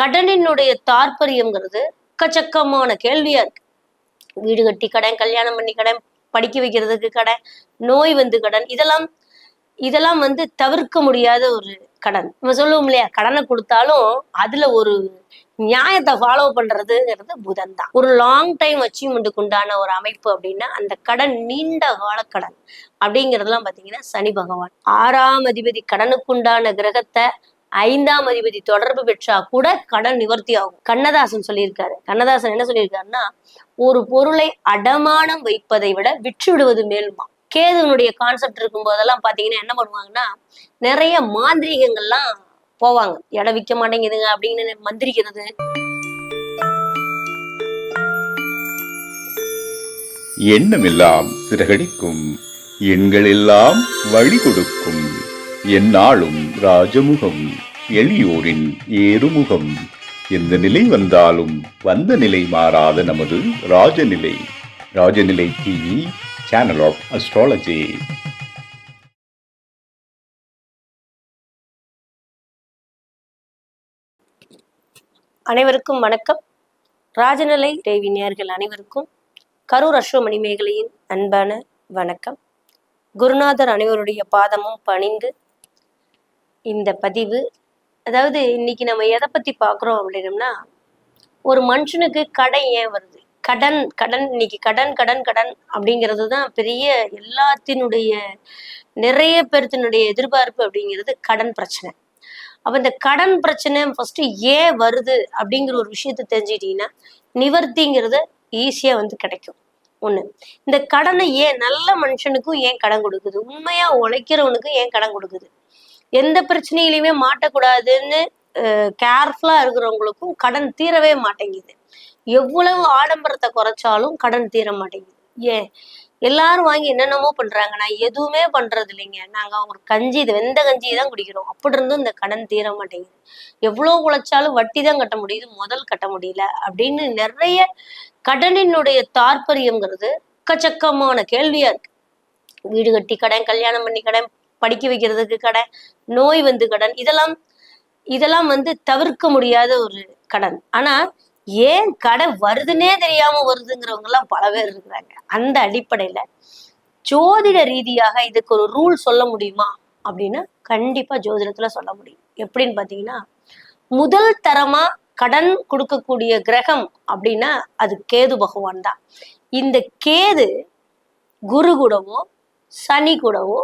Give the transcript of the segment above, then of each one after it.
கடனினுடைய தாற்பரியங்கிறது எக்கச்சக்கமான கேள்வியா இருக்கு. வீடு கட்டி கடன் கல்யாணம் பண்ணி கடன் படிக்க வைக்கிறதுக்கு கடன் நோய் வந்து கடன் இதெல்லாம் இதெல்லாம் வந்து தவிர்க்க முடியாத ஒரு கடன். நம்ம சொல்லுவோம் இல்லையா? கடனை கொடுத்தாலும் அதுல ஒரு நியாயத்தை ஃபாலோ பண்றதுங்கிறது புதன் தான். ஒரு லாங் டைம் அச்சீவ்மெண்ட்டுக்கு உண்டான ஒரு அமைப்பு அப்படின்னா அந்த கடன் நீண்ட கால கடன். அப்படிங்கிறதுலாம் பாத்தீங்கன்னா சனி பகவான். ஆறாம் அதிபதி கடனுக்குண்டான கிரகத்தை ஐந்தாம் அதிபதி தொடர்பு பெற்றா கூட கடன் நிவர்த்தி ஆகும். கண்ணதாசன் சொல்லியிருக்காரு. கண்ணதாசன் என்ன சொல்லியிருக்காருன்னா ஒரு பொருளை அடமானம் வைப்பதை விட விற்று விடுவது மேல்மா? கேதுனுடைய கான்செப்ட் இருக்கும் போதெல்லாம் பாத்தீங்கன்னா என்ன பண்ணுவாங்கன்னா நிறைய மாந்திரிகங்கள்லாம் போவாங்க. இடம் விற்க மாட்டேங்குதுங்க அப்படின்னு மந்திரிக்கிறது. எண்ணமெல்லாம் சிறகடிக்கும் எண்களெல்லாம் வழி கொடுக்கும். எந்நாளும் ராஜமுகம் எளியோரின் ஏறுமுகம். எந்த நிலை வந்தாலும் வந்த நிலை மாறாத நமது Rajanilai. Rajanilai TV channel of astrology அனைவருக்கும் வணக்கம். ராஜநிலை தேவி நேர்கள் அனைவருக்கும் கரூர் அஸ்வமணி மேகலையின் அன்பான வணக்கம். குருநாதர் அனைவருடைய பாதமும் பணிந்து இந்த பதிவு அதாவது இன்னைக்கு நம்ம எதை பத்தி பார்க்குறோம் அப்படின்னம்னா ஒரு மனுஷனுக்கு கடன் ஏன் வருது? கடன் கடன் இன்னைக்கு கடன் கடன் கடன் அப்படிங்கிறது தான் பெரிய எல்லாத்தினுடைய நிறைய பேர்த்தினுடைய எதிர்பார்ப்பு அப்படிங்கிறது கடன் பிரச்சனை. அப்ப இந்த கடன் பிரச்சனை ஃபர்ஸ்ட் ஏன் வருது அப்படிங்கிற ஒரு விஷயத்த தெரிஞ்சுக்கிட்டீங்கன்னா நிவர்த்திங்கிறது ஈஸியா வந்து கிடைக்கும். ஒண்ணு இந்த கடனை ஏன் நல்ல மனுஷனுக்கும் ஏன் கடன் கொடுக்குது? உண்மையா உழைக்கிறவனுக்கும் ஏன் கடன் கொடுக்குது? எந்த பிரச்சனையிலையுமே மாட்டக்கூடாதுன்னு கேர்ஃபுல்லா இருக்கிறவங்களுக்கும் கடன் தீரவே மாட்டேங்குது. எவ்வளவு ஆடம்பரத்தை குறைச்சாலும் கடன் தீர மாட்டேங்குது. ஏன்? எல்லாரும் வாங்கி என்னென்னமோ பண்றாங்க. நான் எதுவுமே பண்றது இல்லைங்க. நாங்க அவங்களுக்கு கஞ்சி இது வெந்த கஞ்சி தான் குடிக்கிறோம். அப்படி இருந்தும் இந்த கடன் தீர மாட்டேங்குது. எவ்வளவு உழைச்சாலும் வட்டி தான் கட்ட முடியுது முதல் கட்ட முடியல அப்படின்னு நிறைய கடனினுடைய தாற்பயம்ங்கிறது எக்கச்சக்கமான கேள்வியா இருக்கு. வீடு கட்டி கடன் கல்யாணம் பண்ணி கடன் படிக்க வைக்கிறதுக்கு கடன் நோய் வந்து கடன் இதெல்லாம் இதெல்லாம் வந்து தவிர்க்க முடியாத ஒரு கடன். ஆனா ஏன் கடன் வருதுன்னே தெரியாம வருதுங்கிறவங்க எல்லாம் பல பேர் இருக்கிறாங்க. அந்த அடிப்படையில ஜோதிட ரீதியாக இதுக்கு ஒரு ரூல் சொல்ல முடியுமா அப்படின்னா கண்டிப்பா ஜோதிடத்துல சொல்ல முடியும். எப்படின்னு பாத்தீங்கன்னா முதல் தரமா கடன் கொடுக்கக்கூடிய கிரகம் அப்படின்னா அது கேது பகவான் தான். இந்த கேது குரு கூடவோ சனி கூடவோ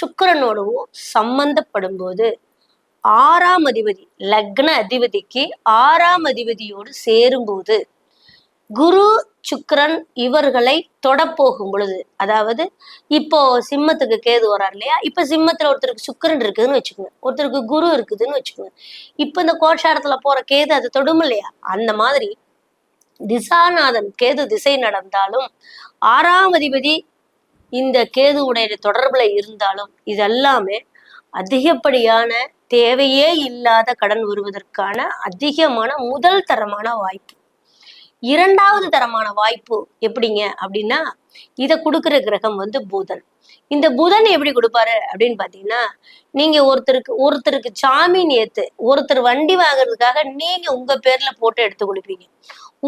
சுக்கரனோடவும் சம்பந்தப்படும் போது ஆறாம் அதிபதி லக்ன அதிபதிக்கு ஆறாம் அதிபதியோடு சேரும்போது குரு சுக்கரன் இவர்களை தொடப்போகும் பொழுது அதாவது இப்போ சிம்மத்துக்கு கேது வரார் இல்லையா? இப்ப சிம்மத்துல ஒருத்தருக்கு சுக்கரன் இருக்குதுன்னு வச்சுக்கோங்க. ஒருத்தருக்கு குரு இருக்குதுன்னு வச்சுக்கோங்க. இப்ப இந்த கோஷாரத்துல போற கேது அது தொடும் இல்லையா? அந்த மாதிரி திசாநாதன் கேது திசை நடந்தாலும் ஆறாம் அதிபதி இந்த கேது உடைய தொடர்புல இருந்தாலும் இதெல்லாமே அதிகப்படியான தேவையே இல்லாத கடன் வருவதற்கான அதிகமான முதல் தரமான வாய்ப்பு. இரண்டாவது தரமான வாய்ப்பு எப்படிங்க அப்படின்னா இத கொடுக்குற கிரகம் வந்து பூதன். இந்த புதன் எப்படி கொடுப்பாரு அப்படின்னு பாத்தீங்கன்னா நீங்க ஒருத்தருக்கு ஒருத்தருக்கு ஜாமீன் ஏத்து ஒருத்தர் வண்டி வாங்குறதுக்காக நீங்க உங்க பேர்ல போட்டு எடுத்து கொடுப்பீங்க.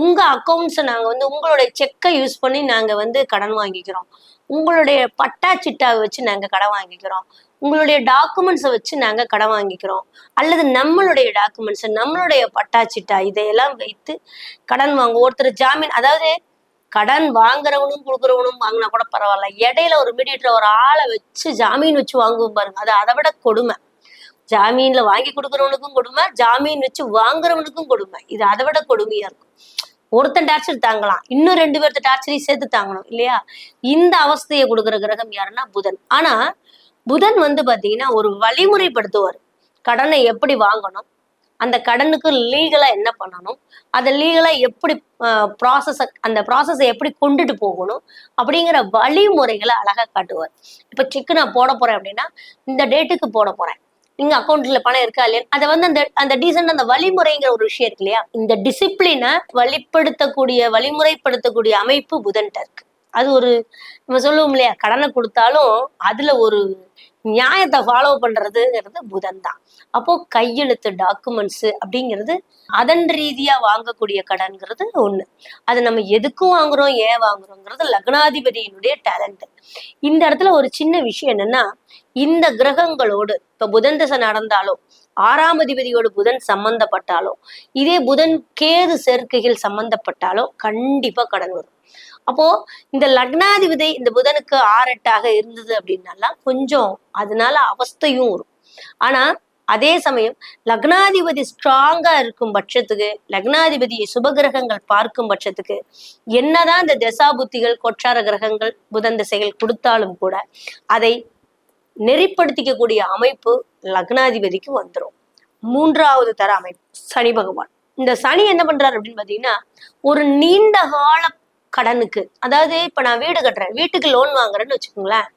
உங்க அக்கௌண்ட்ஸை நாங்க வந்து உங்களுடைய செக்கை யூஸ் பண்ணி நாங்க வந்து கடன் வாங்கிக்கிறோம். உங்களுடைய பட்டா சிட்டாவை வச்சு நாங்க கடன் வாங்கிக்கிறோம். உங்களுடைய டாக்குமெண்ட்ஸை வச்சு நாங்க கடன் வாங்கிக்கிறோம். அல்லது நம்மளுடைய டாக்குமெண்ட்ஸ் நம்மளுடைய பட்டா சிட்டா இதையெல்லாம் வைத்து கடன் வாங்க ஒருத்தர் ஜாமீன் அதாவது கடன் வாங்குறவனும் கொடுக்குறவனும் வாங்கினா கூட பரவாயில்ல. இடையில ஒரு மீடியேட்டர் ஒரு ஆளை வச்சு ஜாமீன் வச்சு வாங்குவோம் பாருங்க. அது அதை விட கொடுமை. ஜாமீன்ல வாங்கி கொடுக்குறவனுக்கும் கொடுமை ஜாமீன் வச்சு வாங்குறவனுக்கும் கொடுமை. இது அதை விட கொடுமையா இருக்கும். ஒருத்தன் டார்ச்சர் தாங்கலாம். இன்னும் ரெண்டு பேர்த்த டார்ச்சரையும் சேர்த்து தாங்கணும் இல்லையா? இந்த அவஸ்தையை கொடுக்குற கிரகம் யாருன்னா புதன். ஆனா புதன் வந்து பாத்தீங்கன்னா ஒரு வழிமுறைப்படுத்துவார். கடனை எப்படி வாங்கணும் அந்த கடனுக்கு லீகலா என்ன பண்ணணும்? அதை லீகலா எப்படி ப்ராசஸ அந்த ப்ராசஸை எப்படி கொண்டுட்டு போகணும்? அப்படிங்கிற வழிமுறைகளை அழகா காட்டுவார். இப்ப செக் நான் போட போறேன் அப்படின்னா இந்த டேட்டுக்கு போட போறேன். நீங்க அக்கௌண்ட்ல பணம் இருக்கா இல்லையா அதை வந்து அந்த அந்த டீசென்ட் அந்த வழிமுறைங்கிற ஒரு விஷயம் இருக்கு இல்லையா? இந்த டிசிப்ளினை வழிப்படுத்தக்கூடிய வழிமுறைப்படுத்தக்கூடிய அமைப்பு புதன்ட்ட இருக்கு அது ஒரு நம்ம சொல்லுவோம் இல்லையா கடனை கொடுத்தாலும் அதுல ஒரு நியாயத்தை ஃபாலோ பண்றதுங்கிறது புதன் தான் அப்போ கையெழுத்து டாக்குமெண்ட்ஸ் அப்படிங்கிறது அதன் ரீதியா வாங்கக்கூடிய கடன்கிறது ஒண்ணு. அது நம்ம எதுக்கும் வாங்குறோம் ஏன் வாங்குறோங்கிறது லக்னாதிபதியினுடைய டேலண்ட் இந்த இடத்துல ஒரு சின்ன விஷயம் என்னன்னா இந்த கிரகங்களோடு இப்ப புதன் தசை நடந்தாலோ ஆறாம் அதிபதியோடு புதன் சம்பந்தப்பட்டாலோ இதே புதன் கேது சேர்க்கைகள் சம்பந்தப்பட்டாலோ கண்டிப்பா கடன் வரும். அப்போ இந்த லக்னாதிபதி இந்த புதனுக்கு ஆறட்டாக இருந்தது அப்படின்னாலாம் கொஞ்சம் அதனால அவஸ்தையும் வரும். ஆனா அதே சமயம் லக்னாதிபதி ஸ்ட்ராங்கா இருக்கும் பட்சத்துக்கு லக்னாதிபதியை சுபகிரகங்கள் பார்க்கும் பட்சத்துக்கு என்னதான் இந்த தசாபுத்திகள் கொற்றார கிரகங்கள் புதன் திசைகள் கொடுத்தாலும் கூட அதை நெறிப்படுத்திக்கக்கூடிய அமைப்பு லக்னாதிபதிக்கு வந்துடும் மூன்றாவது தர அமைப்பு சனி பகவான். இந்த சனி என்ன பண்றாரு அப்படின்னு பாத்தீங்கன்னா ஒரு நீண்ட கால கடனுக்கு. அதாவது இப்ப நான் வீடு கட்டுறேன். வீட்டுக்கு லோன் வாங்குறேன்னு வச்சுக்கோங்களேன்.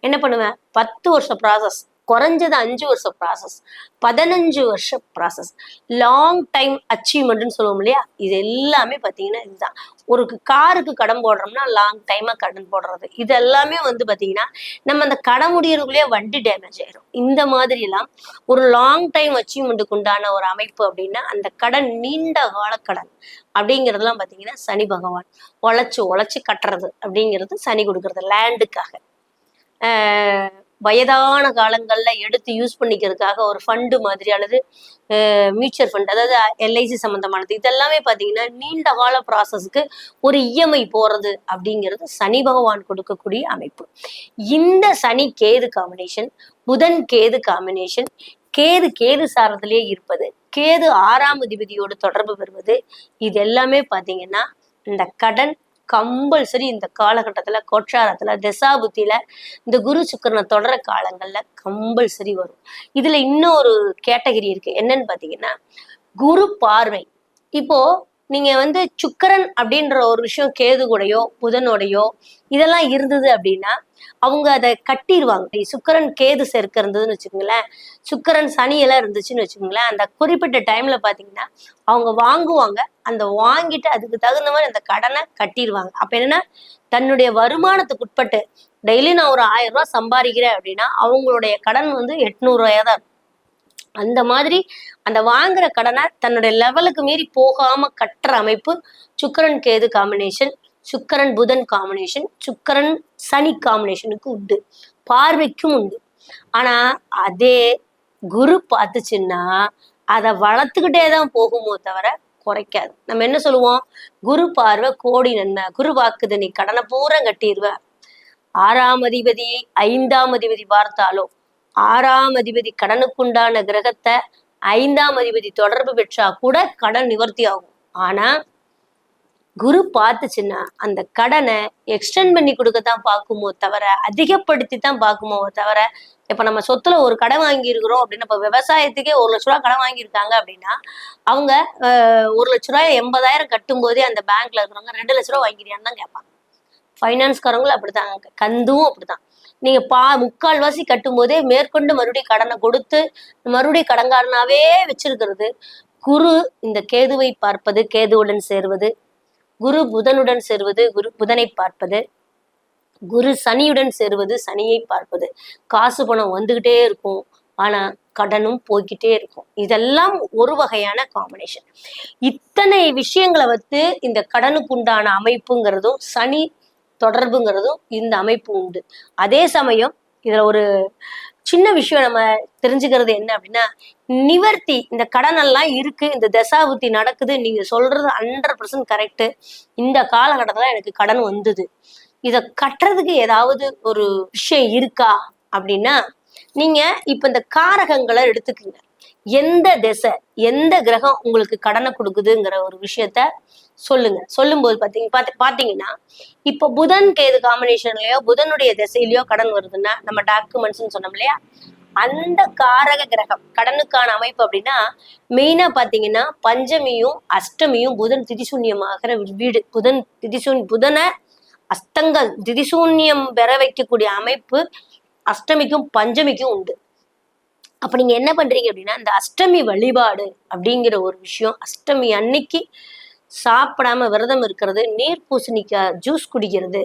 என்ன பண்ணுவேன்? பத்து வருஷம் ப்ராசஸ் குறைஞ்சது அஞ்சு வருஷம் ப்ராசஸ் பதினஞ்சு வருஷ ப்ராசஸ் லாங் டைம் அச்சீவ்மெண்ட்னு சொல்லுவோம் இல்லையா? இது எல்லாமே பார்த்தீங்கன்னா இதுதான். ஒரு காருக்கு கடன் போடுறோம்னா லாங் டைமாக கடன் போடுறது. இது எல்லாமே வந்து பார்த்தீங்கன்னா நம்ம அந்த கடன் முடியறதுக்குள்ளேயே வண்டி டேமேஜ் ஆயிரும். இந்த மாதிரி எல்லாம் ஒரு லாங் டைம் அச்சீவ்மெண்ட்டுக்கு உண்டான ஒரு அமைப்பு அப்படின்னா அந்த கடன் நீண்ட கால கடன் அப்படிங்கிறதுலாம் பார்த்தீங்கன்னா சனி பகவான் உழைச்சி உழைச்சி கட்டுறது அப்படிங்கிறது சனி கொடுக்கறது லேண்டுக்காக ஆஹ் வயதான காலங்கள்ல எடுத்து யூஸ் பண்ணிக்கிறதுக்காக ஒரு ஃபண்டு மாதிரி அல்லது மியூச்சுவல் ஃபண்ட் அதாவது எல்ஐசி சம்பந்தமானது. இதெல்லாமே பார்த்தீங்கன்னா நீண்ட கால ப்ராசஸ்க்கு ஒரு இஎம்ஐ போறது அப்படிங்கிறது சனி பகவான் கொடுக்கக்கூடிய அமைப்பு. இந்த சனி கேது காம்பினேஷன் புதன் கேது காம்பினேஷன் கேது கேது சாரத்திலே இருப்பது கேது ஆறாம் அதிபதியோடு தொடர்பு பெறுவது இது எல்லாமே பார்த்தீங்கன்னா இந்த கடன் கம்பல்சரி இந்த காலகட்டத்துல கோட்சாரத்துல தசாபுத்தியில் இந்த குரு சுக்கரனை தொடர காலங்கள்ல கம்பல்சரி வரும். இதுல இன்னொரு கேட்டகரி இருக்கு. என்னன்னு பார்த்தீங்கன்னா குரு பார்வை. இப்போ நீங்க வந்து சுக்கரன் அப்படின்ற ஒரு விஷயம் கேது கூடயோ புதனோடையோ இதெல்லாம் இருந்தது அப்படின்னா அவங்க அதை கட்டிடுவாங்க சுக்கரன் கேது சேர்க்க இருந்ததுன்னு வச்சுக்கோங்களேன் சுக்கரன் சனியெல்லாம் இருந்துச்சுன்னு வச்சுக்கோங்களேன் அந்த குறிப்பிட்ட டைம்ல பாத்தீங்கன்னா அவங்க வாங்குவாங்க அந்த வாங்கிட்டு அதுக்கு தகுந்த மாதிரி அந்த கடனை கட்டிடுவாங்க அப்ப என்னன்னா தன்னுடைய வருமானத்துக்கு உட்பட்டு டெய்லி நான் ஒரு ஆயிரம் ரூபாய் சம்பாதிக்கிறேன் அப்படின்னா அவங்களுடைய கடன் வந்து எட்நூறு ரூபாயா தான் இருக்கும். அந்த மாதிரி அந்த வாங்குற கடனை தன்னுடைய லெவலுக்கு மீறி போகாம கட்டுற அமைப்பு சுக்கரன் கேது காம்பினேஷன் சுக்கரன் புதன் காம்பினேஷன் சுக்கரன் சனி காம்பினேஷனுக்கு உண்டு. பார்வைக்கும் உண்டு. ஆனா அதே குரு பார்த்துச்சுன்னா அதை வளர்த்துக்கிட்டே தான் போகுமோ தவிர குறைக்காது நம்ம என்ன சொல்லுவோம்? குரு பார்வை கோடி நன்மை. குரு வாக்குது நீ கடனை பூரா கட்டிடுவ ஆறாம் அதிபதி ஐந்தாம் அதிபதி பார்த்தாலோ ஆறாம் அதிபதி கடனுக்குண்டான கிரகத்தை ஐந்தாம் அதிபதி தொடர்பு பெற்றா கூட கடன் நிவர்த்தி ஆகும். ஆனா குரு பார்த்துச்சுன்னா அந்த கடனை எக்ஸ்டெண்ட் பண்ணி கொடுக்கத்தான் பார்க்குமோ தவிர அதிகப்படுத்தி தான் பார்க்குமோ தவிர இப்ப நம்ம சொத்துல ஒரு கடன் வாங்கியிருக்கிறோம் அப்படின்னு இப்ப விவசாயத்துக்கே ஒரு லட்ச ரூபா கடன் வாங்கியிருக்காங்க அப்படின்னா அவங்க ஒரு லட்ச ரூபாய் எண்பதாயிரம் கட்டும் போதே அந்த பேங்க்ல இருக்கிறவங்க ரெண்டு லட்ச ரூபா வாங்கிறியான்னு தான் கேட்பாங்க. ஃபைனான்ஸ்காரங்களும் அப்படிதான் கந்தும் அப்படிதான் நீங்க பா முக்கால்வாசி கட்டும் போதே மேற்கொண்டு மறுபடியும் கடனை கொடுத்து மறுபடியும் கடன்காரனாவே வச்சிருக்கிறது. குரு இந்த கேதுவை பார்ப்பது கேதுவுடன் சேர்வது குரு புதனுடன் சேர்வது குரு புதனை பார்ப்பது குரு சனியுடன் சேருவது சனியை பார்ப்பது. காசு பணம் வந்துகிட்டே இருக்கும். ஆனா கடனும் போய்க்கிட்டே இருக்கும். இதெல்லாம் ஒரு வகையான காம்பினேஷன் இத்தனை விஷயங்களை வந்து இந்த கடனுக்கு உண்டான அமைப்புங்கிறதும் சனி தொடர்புங்கிறதும் இந்த அமைப்பு உண்டு. அதே சமயம் இதுல ஒரு சின்ன விஷயம் நம்ம தெரிஞ்சுக்கிறது என்ன அப்படின்னா நிவர்த்தி இந்த கடன் எல்லாம் இருக்கு இந்த தசாபுத்தி நடக்குது நீங்க சொல்றது ஹண்ட்ரட் பர்சன்ட் கரெக்ட் இந்த காலகட்டத்துல எனக்கு கடன் வந்தது. இதை கட்டுறதுக்கு ஏதாவது ஒரு விஷயம் இருக்கா அப்படின்னா நீங்க இப்ப இந்த காரகங்களை எடுத்துக்கங்க. எந்த திசை எந்த கிரகம் உங்களுக்கு கடனை கொடுக்குதுங்கிற ஒரு விஷயத்த சொல்லுங்க. சொல்லும்போது பாத்தீங்க பாத்து பாத்தீங்கன்னா இப்போ புதன் கேது காம்பினேஷன்லயோ புதனுடைய திசையிலயோ கடன் வருதுன்னா நம்ம டாக்குமெண்ட்ஸ்னு சொன்னோம் இல்லையா? அந்த காரக கிரகம் கடனுக்கான அமைப்பு அப்படின்னா மெயினா பாத்தீங்கன்னா பஞ்சமியும் அஷ்டமியும் புதன் திதிசூன்யமாகிற வீடு. புதன் திதிசூன் புதனை அஸ்தங்கள் திதிசூன்யம் பெற வைக்கக்கூடிய அமைப்பு அஷ்டமிக்கும் பஞ்சமிக்கும் உண்டு. அப்ப நீங்க என்ன பண்றீங்க அப்படின்னா இந்த அஷ்டமி வழிபாடு அப்படிங்கிற ஒரு விஷயம் அஷ்டமி அன்னைக்கு சாப்பிடாம விரதம் இருக்கிறது நீர் பூசணிக்காய் ஜூஸ் குடிக்கிறது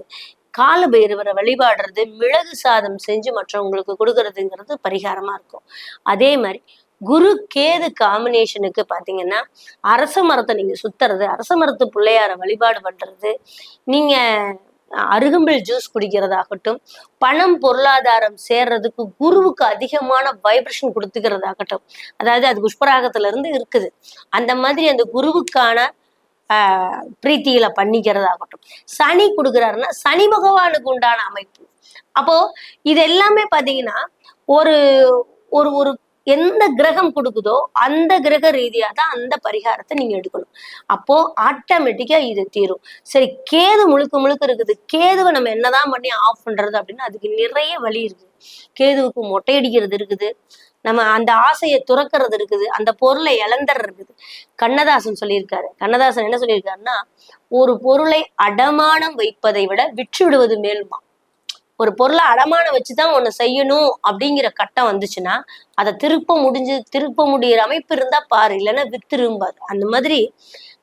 கால பைரவரை வழிபாடுறது மிளகு சாதம் செஞ்சு மற்றவங்களுக்கு கொடுக்கறதுங்கிறது பரிகாரமா இருக்கும். அதே மாதிரி குரு கேது காம்பினேஷனுக்கு பாத்தீங்கன்னா அரச மரத்தை நீங்க சுத்துறது அரச மரத்து பிள்ளையார வழிபாடு பண்றது நீங்க அருகம்பில் ஜூஸ் குடிக்கிறதாகட்டும் பணம் பொருளாதாரம் சேர்றதுக்கு குருவுக்கு அதிகமான வைப்ரேஷன் கொடுத்துக்கிறதாகட்டும். அதாவது அது புஷ்பராகத்துல இருந்து இருக்குது. அந்த மாதிரி அந்த குருவுக்கான ஆஹ், பண்ணிக்கிறதாகட்டும். சனி கொடுக்குறாருன்னா சனி பகவானுக்கு உண்டான அமைப்பு. அப்போ இது எல்லாமே பாத்தீங்கன்னா ஒரு ஒரு ஒரு எந்த கிரகம் கொடுக்குதோ அந்த கிரக ரீதியா தான் அந்த பரிகாரத்தை நீங்க எடுக்கணும். அப்போ ஆட்டோமேட்டிக்கா இது தீரும். சரி கேது முழுக்க முழுக்க இருக்குது. கேதுவை நம்ம என்னதான் பண்ணி ஆஃப் பண்றது அப்படின்னு அதுக்கு நிறைய வழி இருக்குது. கேதுவுக்கு மொட்டையடிக்கிறது இருக்குது. நம்ம அந்த ஆசையை துறக்கிறது இருக்குது. அந்த பொருளை இழந்துறது இருக்குது. கண்ணதாசன் சொல்லியிருக்காரு. கண்ணதாசன் என்ன சொல்லியிருக்காருன்னா ஒரு பொருளை அடமானம் வைப்பதை விட விற்று விடுவது மேல்மா. ஒரு பொருளை அடமானம் வச்சுதான் ஒண்ணு செய்யணும் அப்படிங்கிற கட்டம் வந்துச்சுன்னா அதை திருப்ப முடிஞ்சு திருப்ப முடியிற அமைப்பு இருந்தா பாரு இல்லைன்னா வித்திரும்பாது அந்த மாதிரி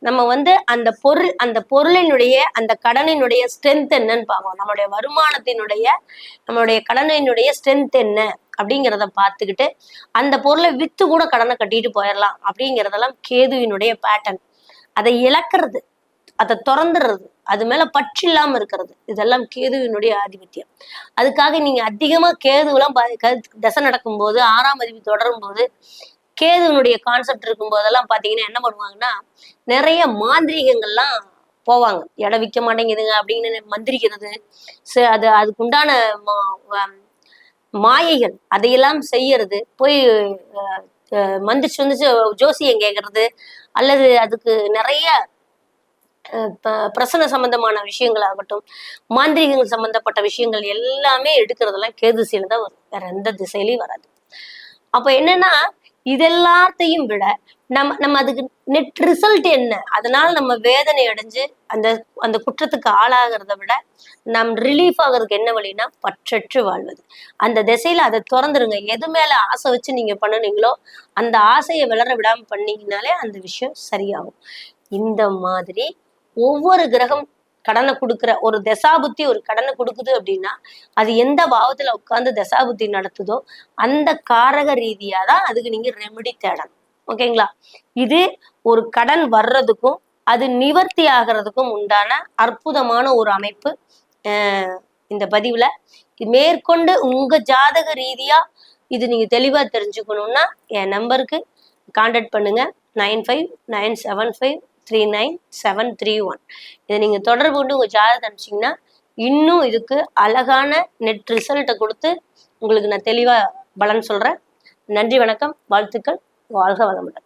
நம்ம வந்து அந்த பொருள் அந்த பொருளினுடைய அந்த கடனினுடைய ஸ்ட்ரென்த் என்னன்னு பார்க்கணும். நம்மளுடைய வருமானத்தினுடைய நம்மளுடைய கடனினுடைய ஸ்ட்ரென்த் என்ன அப்படிங்கிறத பார்த்துக்கிட்டு அந்த பொருளை வித்து கூட கடனை கட்டிட்டு போயிடலாம் அப்படிங்கிறதெல்லாம் கேதுவினுடைய பேட்டர்ன் அதை இழக்கிறது அதை திறந்துடுறது. அது மேல பற்று இல்லாம இருக்கிறது. இதெல்லாம் கேதுவினுடைய ஆதிபத்தியம். அதுக்காக நீங்க அதிகமா கேதுவெல்லாம் பா- நடக்கும் போது ஆறாம் அதிபதி தொடரும் போது கேதுவினுடைய கான்செப்ட் இருக்கும் போதெல்லாம் பாத்தீங்கன்னா என்ன பண்ணுவாங்கன்னா நிறைய மாந்திரீகங்கள்லாம் போவாங்க. இடம் விற்க மாட்டேங்குதுங்க அப்படின்னு மந்திரிக்கிறது. அது அதுக்குண்டான மா- வ- மாயைகள் அதையெல்லாம் செய்யறது. போய் மந்திரிச்சு வந்துச்சு ஜோசியம் கேட்கறது அல்லது அதுக்கு நிறைய பிரசன சம்பந்தமான விஷயங்களாகட்டும் மாந்திரிகங்கள் சம்பந்தப்பட்ட விஷயங்கள் எல்லாமே எடுக்கிறதெல்லாம் கேது திசையில தான் வரும். வேற எந்த திசையிலையும் வராது. அப்ப என்னன்னா இதெல்லாத்தையும் விட நம்ம நம்ம அதுக்கு நெட் ரிசல்ட் என்ன? அதனால நம்ம வேதனை அடைஞ்சு அந்த அந்த குற்றத்துக்கு ஆளாகிறத விட நம் ரிலீஃப் ஆகிறதுக்கு என்ன வழின்னா பற்றற்று வாழ்வது. அந்த திசையில அதை திறந்துருங்க. எது மேல ஆசை வச்சு நீங்க பண்ணுனீங்களோ அந்த ஆசையை வளர விடாம பண்ணீங்கனாலே அந்த விஷயம் சரியாகும். இந்த மாதிரி ஒவ்வொரு கிரகம் கடனை கொடுக்குற ஒரு தசாபுத்தி ஒரு கடனை கொடுக்குது அப்படின்னா அது எந்த பாவத்துல உட்காந்து தசாபுத்தி நடத்துதோ அந்த காரக ரீதியா தான் அதுக்கு நீங்க ரெமெடி தேடணும். ஓகேங்களா? இது ஒரு கடன் வர்றதுக்கும் அது நிவர்த்தி ஆகிறதுக்கும் உண்டான அற்புதமான ஒரு அமைப்பு இந்த பதிவுல. மேற்கொண்டு உங்க ஜாதக ரீதியா இது நீங்க தெளிவா தெரிஞ்சுக்கணும்னா என் நம்பருக்கு கான்டாக்ட் பண்ணுங்க. Nine five nine seven five three nine seven three one இதை நீங்க தொடர்பு கொண்டு உங்க ஜாதகத்தை அனுப்பிச்சிங்கன்னா இன்னும் இதுக்கு அழகான நெட் ரிசல்ட்டை கொடுத்து உங்களுக்கு நான் தெளிவா பலன் சொல்றேன். நன்றி வணக்கம். வாழ்த்துக்கள். வாழ்க வளமுடன்.